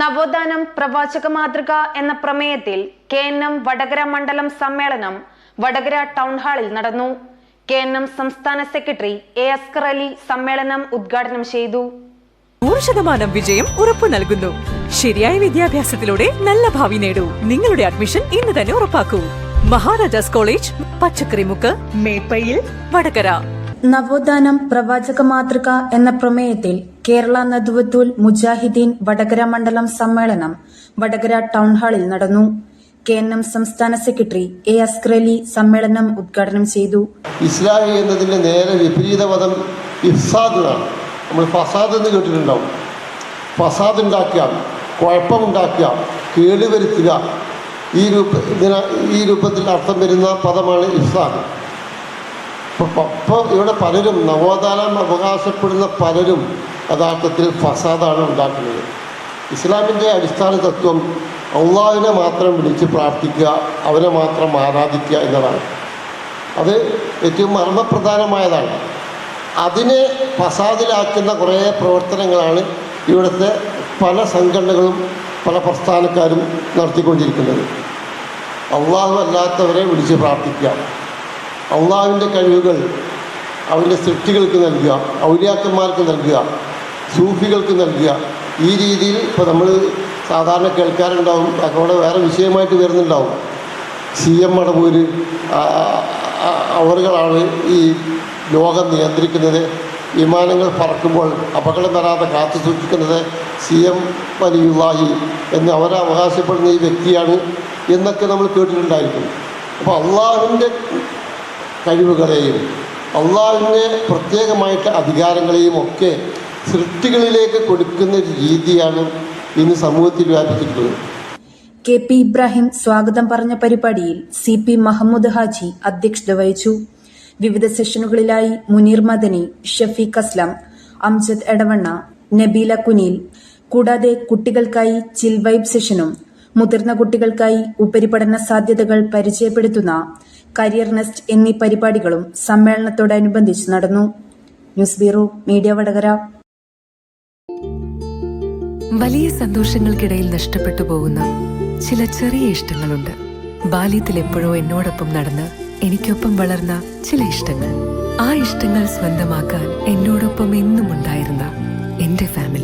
നവോത്ഥാനം പ്രവാചക മാതൃക എന്ന പ്രമേയത്തിൽ കെ എൻ എം വടകര മണ്ഡലം സമ്മേളനം വടകര ടൗൺ ഹാളിൽ നടന്നു. കെ എൻ എം സംസ്ഥാന സെക്രട്ടറി എ അസ്കർ അലി സമ്മേളനം ഉദ്ഘാടനം ചെയ്തു. നൂറ് ശതമാനം വിജയം ഉറപ്പു നൽകുന്നു. ശരിയായ വിദ്യാഭ്യാസത്തിലൂടെ നല്ല ഭാവി നേടൂ. നിങ്ങളുടെ അഡ്മിഷൻ ഇന്ന് തന്നെ ഉറപ്പാക്കൂ. മഹാരാജാസ് കോളേജ് പച്ചക്കറിമുക്ക് മേപ്പയിൽ വടകര. നവോത്ഥാനം പ്രവാചക മാതൃക എന്ന പ്രമേയത്തിൽ കേരള നദുവത്തുൽ മുജാഹിദ്ദീൻ വടകര മണ്ഡലം സമ്മേളനം വടകര ടൗൺ ഹാളിൽ നടന്നു. കെ എൻ എം സംസ്ഥാന സെക്രട്ടറി എ അസ്ക്രലി സമ്മേളനം ഉദ്ഘാടനം ചെയ്തു. ഇസ്ലാഹി എന്നതിന്റെ നേരെ വിപരീത പദം ഇഫ്സാദ് നമ്മൾ ഫസാദ് എന്ന് കേട്ടിട്ടുണ്ടാവും. ഫസാദ് ഉണ്ടാക്കുക കുഴപ്പമുണ്ടാക്കുക കേടുവരുത്തുക. ഈ രൂപ ഈ രൂപത്തിൽ അർത്ഥം വരുന്ന പദമാണ് ഇഫ്സാദ്. അപ്പോൾ ഇവിടെ പലരും നവോത്ഥാനം അവകാശപ്പെടുന്ന പലരും യഥാർത്ഥത്തിൽ ഫസാദാണ് ഉണ്ടാക്കുന്നത്. ഇസ്ലാമിന്റെ അടിസ്ഥാന തത്വം അള്ളാഹുവിനെ മാത്രം വിളിച്ച് പ്രാർത്ഥിക്കുക അവനെ മാത്രം ആരാധിക്കുക എന്നതാണ്. അത് ഏറ്റവും മർമ്മപ്രധാനമായതാണ്. അതിനെ ഫസാദിലാക്കുന്ന കുറേ പ്രവർത്തനങ്ങളാണ് ഇവിടുത്തെ പല സംഘടനകളും പല പ്രസ്ഥാനക്കാരും നടത്തിക്കൊണ്ടിരിക്കുന്നത്. അള്ളാഹു അല്ലാത്തവരെ വിളിച്ച് പ്രാർത്ഥിക്കുക. അള്ളാഹുവിന്റെ കഴിവുകൾ അവന്റെ സൃഷ്ടികൾക്ക് നൽകുക ഔലിയാക്കന്മാർക്ക് നൽകുക സൂഫികൾക്ക് നൽകുക. ഈ രീതിയിൽ ഇപ്പോൾ നമ്മൾ സാധാരണ കേൾക്കാറുണ്ടാവും അവിടെ വേറെ വിഷയമായിട്ട് വരുന്നുണ്ടാവും. സി എം മടവൂര് അവറുകളാണ് ഈ ലോകം നിയന്ത്രിക്കുന്നത്. വിമാനങ്ങൾ പറക്കുമ്പോൾ അപകടം വരാതെ കാത്തു സൂക്ഷിക്കുന്നത് സി എം വലിയുള്ളാഹി എന്ന് അവർ അവകാശപ്പെടുന്ന ഈ വ്യക്തിയാണ് എന്നൊക്കെ നമ്മൾ കേട്ടിട്ടുണ്ടായിരിക്കും. അപ്പോൾ അള്ളാഹുവിന്റെ കഴിവുകളെയും അള്ളാഹുവിന്റെ പ്രത്യേകമായിട്ട് അധികാരങ്ങളെയും ഒക്കെ സൃഷ്ടികളിലേക്ക് കൊടുക്കുന്ന രീതിയാണ് ഇന്ന് സമൂഹത്തിൽ വ്യാപിച്ചിട്ടുള്ളത്. കെ പി ഇബ്രാഹിം സ്വാഗതം പറഞ്ഞ പരിപാടിയിൽ സി പി മഹമ്മദ് ഹാജി അധ്യക്ഷത വഹിച്ചു. വിവിധ സെഷനുകളിലായി മുനീർ മദനി ഷഫീഖ് അസ്ലം അംജദ് എടവണ്ണ നബീല കുനീൽ. കൂടാതെ കുട്ടികൾക്കായി ചിൽ വൈബ് സെഷനും മുതിർന്ന കുട്ടികൾക്കായി ഉപരിപഠന സാധ്യതകൾ പരിചയപ്പെടുത്തുന്ന കരിയർ നെസ്റ്റ് എന്നീ പരിപാടികളും സമ്മേളനത്തോടനുബന്ധിച്ച് നടന്നു. News bureau media Vadakara. വലിയ സന്തോഷങ്ങൾക്കിടയിൽ നഷ്ടപ്പെട്ടു പോകുന്ന ചില ചെറിയ ഇഷ്ടങ്ങളുണ്ട്. ബാല്യത്തിൽ എപ്പോഴോ എന്നോടൊപ്പം നടന്ന് എനിക്കൊപ്പം വളർന്ന ചില ഇഷ്ടങ്ങൾ. ആ ഇഷ്ടങ്ങൾ സ്വന്തമാക്കാൻ എന്നോടൊപ്പം എന്നും ഉണ്ടായിരുന്ന എന്റെ ഫാമിലി